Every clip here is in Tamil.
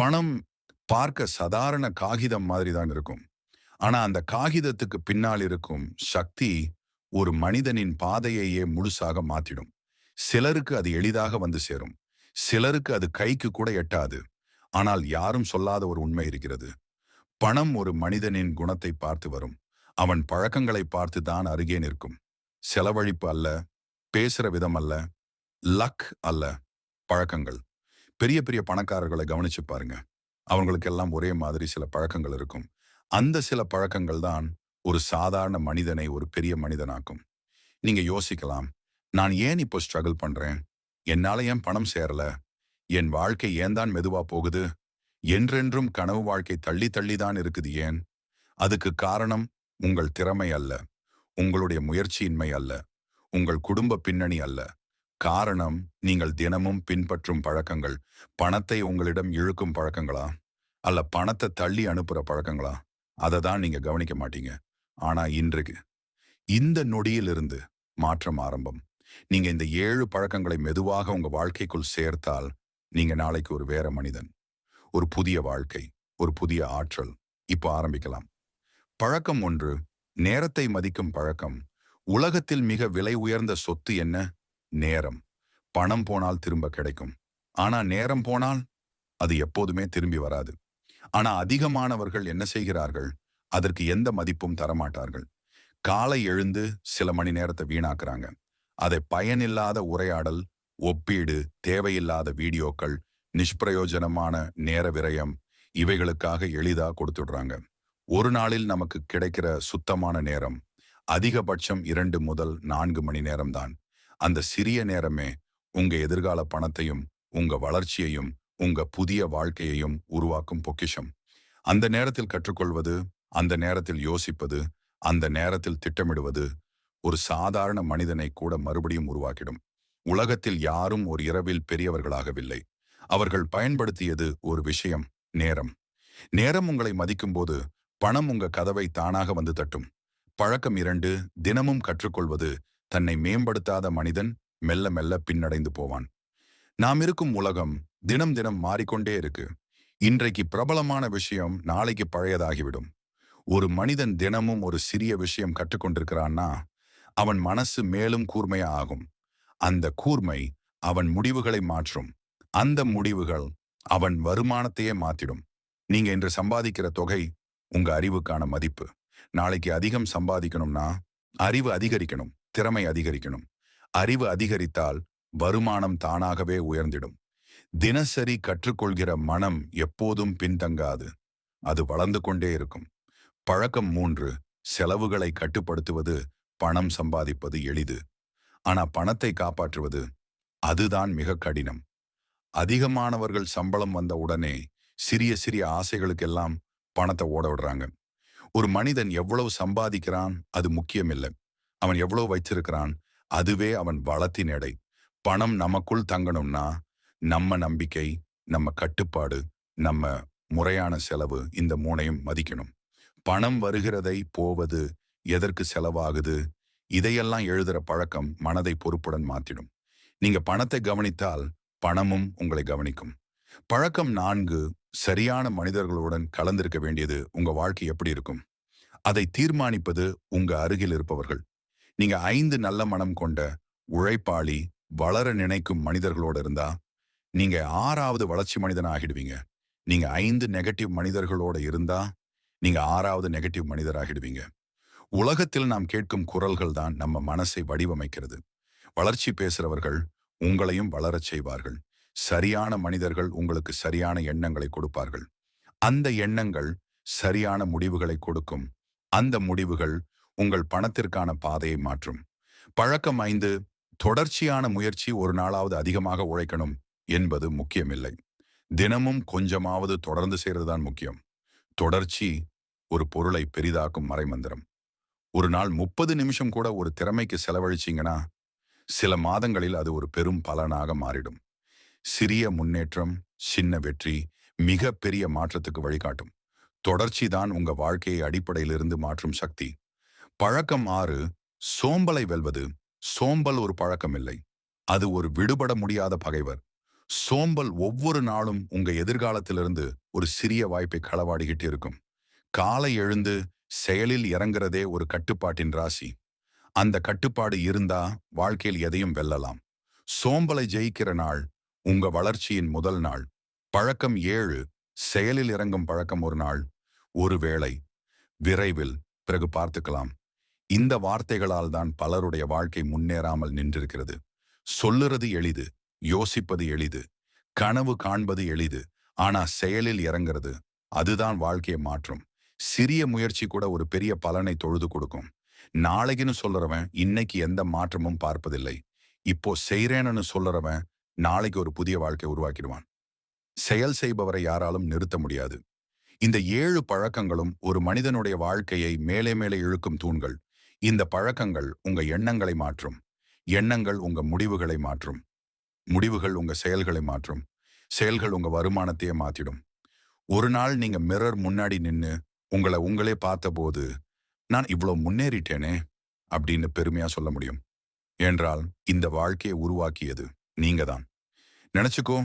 பணம் பார்க்க சாதாரண காகிதம் மாதிரி தான் இருக்கும். ஆனா அந்த காகிதத்துக்கு பின்னால் இருக்கும் சக்தி ஒரு மனிதனின் பாதையையே முழுசாக மாத்திடும். சிலருக்கு அது எளிதாக வந்து சேரும். சிலருக்கு அது கைக்கு கூட எட்டாது. ஆனால் யாரும் சொல்லாத ஒரு உண்மை இருக்கிறது. பணம் ஒரு மனிதனின் குணத்தை பார்த்து வரும். அவன் பழக்கங்களை பார்த்து தான் அருகே நிற்கும். செலவழிப்பு அல்ல பேசுற விதம் அல்ல லக் அல்ல பழக்கங்கள். பெரிய பெரிய பணக்காரர்களை கவனிச்சு பாருங்க. அவங்களுக்கெல்லாம் ஒரே மாதிரி சில பழக்கங்கள் இருக்கும். அந்த சில பழக்கங்கள் தான் ஒரு சாதாரண மனிதனை ஒரு பெரிய மனிதனாக்கும். நீங்க யோசிக்கலாம் நான் ஏன் இப்போ ஸ்ட்ரகிள் பண்றேன்? என்னால ஏன் பணம் சேரல? என் வாழ்க்கை ஏன் தான் மெதுவா போகுது? என்றென்றும் கனவு வாழ்க்கை தள்ளி தள்ளி தான் இருக்குது ஏன்? அதுக்கு காரணம் உங்கள் திறமை அல்ல. உங்களுடைய முயற்சியின்மை அல்ல. உங்கள் குடும்ப பின்னணி அல்ல. காரணம் நீங்கள் தினமும் பின்பற்றும் பழக்கங்கள். பணத்தை உங்களிடம் இழுக்கும் பழக்கங்களா? அல்ல பணத்தை தள்ளி அனுப்புற பழக்கங்களா? அதை தான் நீங்க கவனிக்க மாட்டீங்க. ஆனா இன்றைக்கு இந்த நொடியிலிருந்து மாற்றம் ஆரம்பம். நீங்க இந்த ஏழு பழக்கங்களை மெதுவாக உங்க வாழ்க்கைக்குள் சேர்த்தால் நீங்க நாளைக்கு ஒரு வேற மனிதன். ஒரு புதிய வாழ்க்கை ஒரு புதிய ஆற்றல் இப்போ ஆரம்பிக்கலாம். பழக்கம் ஒன்று நேரத்தை மதிக்கும் பழக்கம். உலகத்தில் மிக விலை உயர்ந்த சொத்து என்ன? நேரம். பணம் போனால் திரும்ப கிடைக்கும். ஆனா நேரம் போனால் அது எப்போதுமே திரும்பி வராது. ஆனா அதிகமானவர்கள் என்ன செய்கிறார்கள்? அதற்கு எந்த மதிப்பும் தரமாட்டார்கள். காலை எழுந்து சில மணி நேரத்தை வீணாக்குறாங்க. அதை பயனில்லாத உரையாடல் ஒப்பீடு தேவையில்லாத வீடியோக்கள் நிஷ்பிரயோஜனமான நேர விரயம் இவைகளுக்காக எளிதா கொடுத்துடுறாங்க. ஒரு நாளில் நமக்கு கிடைக்கிற சுத்தமான நேரம் அதிகபட்சம் இரண்டு முதல் நான்கு மணி நேரம்தான். அந்த சிறிய நேரமே உங்க எதிர்கால பணத்தையும் உங்க வளர்ச்சியையும் உங்க புதிய வாழ்க்கையையும் உருவாக்கும் பொக்கிஷம். அந்த நேரத்தில் கற்றுக்கொள்வது அந்த நேரத்தில் யோசிப்பது அந்த நேரத்தில் திட்டமிடுவது ஒரு சாதாரண மனிதனை கூட மறுபடியும் உருவாக்கிடும். உலகத்தில் யாரும் ஒரு இரவில் பெரியவர்களாகவில்லை. அவர்கள் பயன்படுத்தியது ஒரு விஷயம் நேரம். நேரம் உங்களை மதிக்கும்போது பணம் உங்க கதவை தானாக வந்து தட்டும். பழக்கம் இரண்டு தினமும் கற்றுக்கொள்வது தன்னை மேம்படுத்தாத மனிதன் மெல்ல மெல்ல பின்னடைந்து போவான். நாம் இருக்கும் உலகம் தினம் தினம் மாறிக்கொண்டே இருக்கு. இன்றைக்கு பிரபலமான விஷயம் நாளைக்கு பழையதாகிவிடும். ஒரு மனிதன் தினமும் ஒரு சிறிய விஷயம் கற்றுக்கொண்டிருக்கிறான்னா அவன் மனசு மேலும் கூர்மையா ஆகும். அந்த கூர்மை அவன் முடிவுகளை மாற்றும். அந்த முடிவுகள் அவன் வருமானத்தையே மாத்திடும். நீங்க இன்று சம்பாதிக்கிற தொகை உங்க அறிவுக்கான மதிப்பு. நாளைக்கு அதிகம் சம்பாதிக்கணும்னா அறிவு அதிகரிக்கணும். திறமை அதிகரிக்கணும். அறிவு அதிகரித்தால் வருமானம் தானாகவே உயர்ந்திடும். தினசரி கற்றுக்கொள்கிற மனம் எப்போதும் பின்தங்காது. அது வளர்ந்து கொண்டே இருக்கும். பழக்கம் மூன்று செலவுகளை கட்டுப்படுத்துவது பணம் சம்பாதிப்பது எளிது. ஆனா பணத்தை காப்பாற்றுவது அதுதான் மிக கடினம். அதிகமானவர்கள் சம்பளம் வந்த உடனே சிறிய சிறிய ஆசைகளுக்கெல்லாம் பணத்தை ஓட விடுறாங்க. ஒரு மனிதன் எவ்வளவு சம்பாதிக்கிறான் அது முக்கியமில்லை. அவன் எவ்வளோ வச்சிருக்கிறான் அதுவே அவன் வளத்தின் எடை. பணம் நமக்குள் தங்கணும்னா நம்ம நம்பிக்கை நம்ம கட்டுப்பாடு நம்ம முறையான செலவு இந்த மூனையும் மதிக்கணும். பணம் வருகிறதை போவது எதற்கு செலவாகுது? இதையெல்லாம் எழுதுற பழக்கம் மனதை பொறுப்புடன் மாற்றிடும் நீங்க பணத்தை கவனித்தால் பணமும் உங்களை கவனிக்கும். பழக்கம் நான்கு சரியான மனிதர்களுடன் கலந்திருக்க வேண்டியது உங்க வாழ்க்கை எப்படி இருக்கும்? அதை தீர்மானிப்பது உங்க அருகில் இருப்பவர்கள். நீங்க ஐந்து நல்ல மனம் கொண்ட உழைப்பாளி வளர நினைக்கும் மனிதர்களோட இருந்தா நீங்க ஆறாவது வளர்ச்சி மனிதன் ஆகிடுவீங்க. நீங்க ஐந்து நெகட்டிவ் மனிதர்களோட இருந்தா நீங்க ஆறாவது நெகட்டிவ் மனிதர் ஆகிடுவீங்க உலகத்தில் நாம் கேட்கும் குரல்கள் தான் நம்ம மனசை வடிவமைக்கிறது. வளர்ச்சி பேசுறவர்கள் உங்களையும் வளரச் செய்வார்கள். சரியான மனிதர்கள் உங்களுக்கு சரியான எண்ணங்களை கொடுப்பார்கள். அந்த எண்ணங்கள் சரியான முடிவுகளை கொடுக்கும். அந்த முடிவுகள் உங்கள் பணத்திற்கான பாதையை மாற்றும். பழக்கம் ஐந்து தொடர்ச்சியான முயற்சி ஒரு நாளாவது அதிகமாக உழைக்கணும் என்பது முக்கியமில்லை. தினமும் கொஞ்சமாவது தொடர்ந்து செய்யறதுதான் முக்கியம். தொடர்ச்சி ஒரு பொருளை பெரிதாக்கும் மறைமந்திரம். ஒரு நாள் முப்பது நிமிஷம் கூட ஒரு திறமைக்கு செலவழிச்சிங்கன்னா சில மாதங்களில் அது ஒரு பெரும் பலனாக மாறிடும். சிறிய முன்னேற்றம் சின்ன வெற்றி மிக பெரிய மாற்றத்துக்கு வழிகாட்டும். தொடர்ச்சி தான் உங்க வாழ்க்கையை அடிப்படையிலிருந்து மாற்றும் சக்தி. பழக்கம் ஆறு சோம்பலை வெல்வது. சோம்பல் ஒரு பழக்கம் இல்லை. அது ஒரு விடுபட முடியாத பகைவர். சோம்பல் ஒவ்வொரு நாளும் உங்க எதிர்காலத்திலிருந்து ஒரு சிறிய வாய்ப்பை களவாடிக்கிட்டு இருக்கும். காலை எழுந்து செயலில் இறங்குறதே ஒரு கட்டுப்பாட்டின் ராசி. அந்த கட்டுப்பாடு இருந்தா வாழ்க்கையில் எதையும் வெல்லலாம். சோம்பலை ஜெயிக்கிற நாள் உங்க வளர்ச்சியின் முதல் நாள். பழக்கம் ஏழு செயலில் இறங்கும் பழக்கம் ஒரு நாள். ஒருவேளை விரைவில் பிறகு பார்த்துக்கலாம். இந்த வார்த்தைகளால் தான் பலருடைய வாழ்க்கை முன்னேறாமல் நின்றிருக்கிறது. சொல்லுறது எளிது யோசிப்பது எளிது கனவு காண்பது எளிது ஆனா செயலில் இறங்குறது அதுதான் வாழ்க்கையை மாற்றும். சிறிய முயற்சி கூட ஒரு பெரிய பலனை தொழுது கொடுக்கும். நாளைக்குன்னு சொல்லுறவன் இன்னைக்கு எந்த மாற்றமும் பார்ப்பதில்லை. இப்போ செய்கிறேன்னு சொல்லுறவன் நாளைக்கு ஒரு புதிய வாழ்க்கை உருவாக்கிடுவான். செயல் செய்பவரை யாராலும் நிறுத்த முடியாது. இந்த ஏழு பழக்கங்களும் ஒரு மனிதனுடைய வாழ்க்கையை மேலே மேலே இழுக்கும் தூண்கள். இந்த பழக்கங்கள் உங்க எண்ணங்களை மாற்றும். எண்ணங்கள் உங்க முடிவுகளை மாற்றும். முடிவுகள் உங்க செயல்களை மாற்றும். செயல்கள் உங்க வருமானத்தையே மாத்திடும். ஒரு நாள் நீங்க மிரர் முன்னாடி நின்னு உங்களை உங்களே பார்த்தபோது நான் இவ்வளவு முன்னேறிட்டேனே அப்படின்னு பெருமையா சொல்ல முடியும். என்றால் இந்த வாழ்க்கையை உருவாக்கியது நீங்க தான். நினைச்சுக்கோ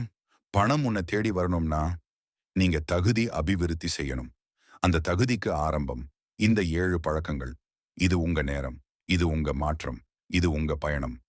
பணம் உன்னை தேடி வரணும்னா நீங்க தகுதி அபிவிருத்தி செய்யணும். அந்த தகுதிக்கு ஆரம்பம் இந்த ஏழு பழக்கங்கள். இது உங்க நேரம் இது உங்க மாற்றம் இது உங்க பயணம்.